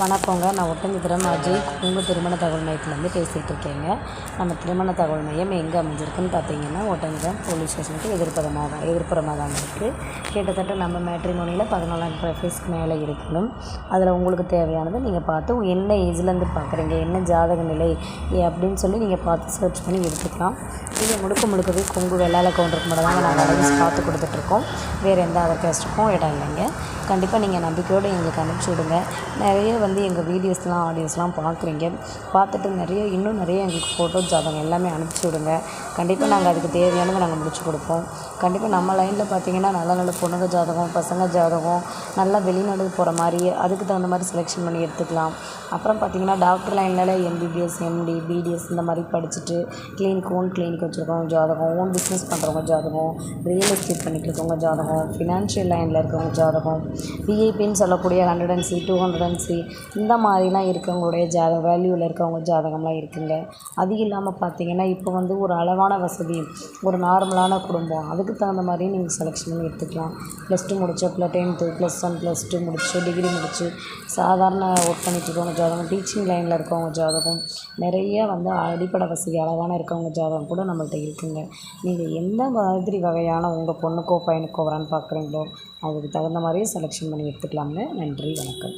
வணக்கங்க. நான் ஒட்டஞ்சத்திரம் அஜய் உங்கள் திருமண தகவல் மையத்துலேருந்து பேசிகிட்டு இருக்கேங்க. நம்ம திருமண தகவல் மையம் எங்கே அமைஞ்சிருக்குன்னு பார்த்தீங்கன்னா ஒட்டஞ்சத்திரம் போலீஸ் ஸ்டேஷனுக்கு எதிர்ப்புறமாக தான் எதிர்ப்புறமாக தான் இருக்குது கிட்டத்தட்ட நம்ம மேட்ரிமோனியில் பதினாலாயிரம் ப்ரைஃபேஸ்க்கு மேலே இருக்கணும். அதில் உங்களுக்கு தேவையானது நீங்கள் பார்த்து என்ன ஏஜ்லேருந்து பார்க்குறீங்க என்ன ஜாதக நிலை ஏ அப்படின்னு சொல்லி நீங்கள் பார்த்து சர்ச் பண்ணி எடுத்துக்கலாம். இது முழுக்க முழுக்கவே கொங்கு வெள்ளால கவுண்டருக்கு மட்டும் தாங்க நாங்கள் பார்த்து கொடுத்துட்ருக்கோம். வேறு எந்த அதர் கேஸ்ட்டுக்கும் இடம் இல்லைங்க. கண்டிப்பாக நீங்கள் நம்பிக்கையோடு எங்களுக்கு அனுப்பிச்சி விடுங்க. நிறைய வந்து வந்து எங்கள் வீடியோஸ்லாம் ஆடியோஸ்லாம் பார்க்குறீங்க. பார்த்துட்டு நிறைய இன்னும் நிறைய எங்களுக்கு ஃபோட்டோ ஜாதகம் எல்லாமே அனுப்பிச்சி விடுங்க. கண்டிப்பாக நாங்கள் அதுக்கு தேவையானதை நாங்கள் முடிச்சு கொடுப்போம். கண்டிப்பாக நம்ம லைனில் பார்த்தீங்கன்னா நல்ல நல்ல பொண்ணுங்க ஜாதகம் பசங்க ஜாதகம் நல்லா வெளிநாடு போகிற மாதிரி அதுக்கு தகுந்த மாதிரி செலெக்ஷன் பண்ணி எடுத்துக்கலாம். அப்புறம் பார்த்தீங்கன்னா டாக்டர் லைனில் எம்பிபிஎஸ் எம்டி பிடிஎஸ் இந்த மாதிரி படிச்சுட்டு கிளினிக் ஓன் கிளினிக் வச்சுருக்கவங்க ஜாதகம் ஓன் பிஸ்னஸ் பண்ணுறவங்க ஜாதகம் ரியல் எஸ்டேட் பண்ணிட்டு இருக்கவங்க ஜாதகம் ஃபினான்ஷியல் லைனில் இருக்கவங்க ஜாதகம் விஐபின்னு சொல்லக்கூடிய hundred and C two hundred and C இந்த மாதிரிலாம் இருக்கவங்களுடைய ஜாதகம் வேல்யூவில் இருக்கவங்க ஜாதகம்லாம் இருக்குங்க. அது இல்லாமல் பார்த்தீங்கன்னா இப்போ வந்து ஒரு அளவான வசதி ஒரு நார்மலான குடும்பம் அதுக்கு தகுந்த மாதிரி நீங்கள் செலெக்ஷன் பண்ணி எடுத்துக்கலாம். ப்ளஸ் டூ முடிச்ச plus tenth plus one plus two முடிச்சு டிகிரி முடிச்சு சாதாரண ஒர்க் பண்ணிட்டு இருக்கவங்க ஜாதகம் டீச்சிங் லைனில் இருக்கவங்க ஜாதகம் நிறைய வந்து அடிப்படை வசதி அளவான இருக்கவங்க ஜாதகம் கூட நம்மள்கிட்ட இருக்குங்க. நீங்கள் எந்த மாதிரி வகையான உங்கள் பொண்ணுக்கோ பையனுக்கோ வரான்னு பார்க்குறீங்களோ அதுக்கு தகுந்த மாதிரியே செலெக்ஷன் பண்ணி எடுத்துக்கலாம்னு நன்றி வணக்கம்.